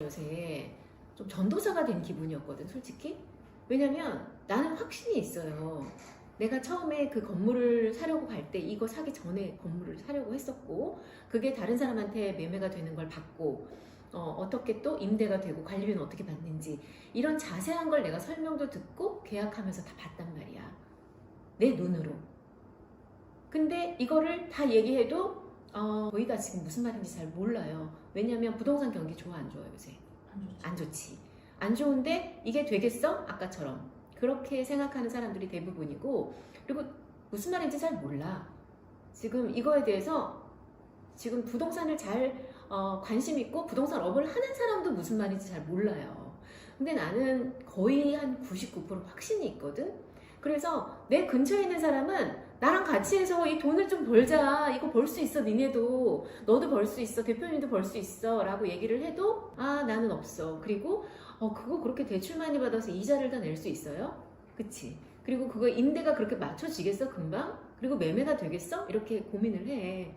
요새 좀 전도사가 된 기분이었거든, 솔직히. 왜냐면 나는 확신이 있어요. 내가 처음에 그 건물을 사려고 갈 때 이거 사기 전에 건물을 사려고 했었고, 그게 다른 사람한테 매매가 되는 걸 봤고, 어, 떻게또 임대가 되고 관리비는 어떻게 받는지 이런 자세한 걸 내가 설명도 듣고 계약하면서 다 봤단 말이야. 내 눈으로. 근데 이거를 다 얘기해도 어, 저희가 지금 무슨 말인지 잘 몰라요. 왜냐면 부동산 경기 좋아 안 좋아요 요새? 안 좋죠. 안 좋지. 안 좋은데 이게 되겠어? 아까처럼. 그렇게 생각하는 사람들이 대부분이고 그리고 무슨 말인지 잘 몰라. 지금 이거에 대해서 지금 부동산을 잘 어, 관심 있고 부동산 업을 하는 사람도 무슨 말인지 잘 몰라요. 근데 나는 거의 한 99% 확신이 있거든. 그래서 내 근처에 있는 사람은 나랑 같이 해서 이 돈을 좀 벌자. 이거 벌 수 있어. 니네도. 너도 벌 수 있어. 대표님도 벌 수 있어. 라고 얘기를 해도 아, 나는 없어. 그리고 어, 그거 그렇게 대출 많이 받아서 이자를 다 낼 수 있어요? 그치? 그리고 그거 임대가 그렇게 맞춰지겠어? 금방? 그리고 매매가 되겠어? 이렇게 고민을 해.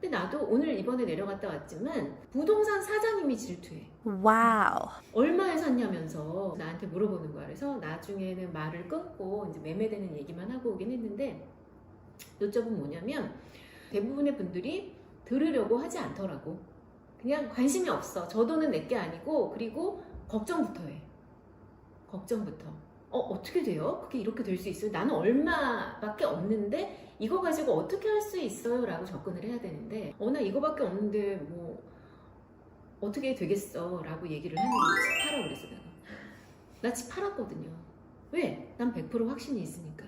근데 나도 오늘 이번에 내려갔다 왔지만 부동산 사장님이 질투해. Wow. 얼마에 샀냐면서 나한테 물어보는 거야. 그래서 나중에는 말을 끊고 이제 매매되는 얘기만 하고 오긴 했는데 요점은 뭐냐면 대부분의 분들이 들으려고 하지 않더라고. 그냥 관심이 없어. 저 돈은 내게 아니고 그리고 걱정부터 해. 걱정부터. 어, 어떻게 돼요? 그게 이렇게 될 수 있어요? 나는 얼마밖에 없는데 이거 가지고 어떻게 할 수 있어요? 라고 접근을 해야 되는데 어, 나 이거밖에 없는데 뭐 어떻게 되겠어? 라고 얘기를 하는 거지. 집 팔아 그래서 내가. 나 집 팔았거든요. 왜? 난 100% 확신이 있으니까.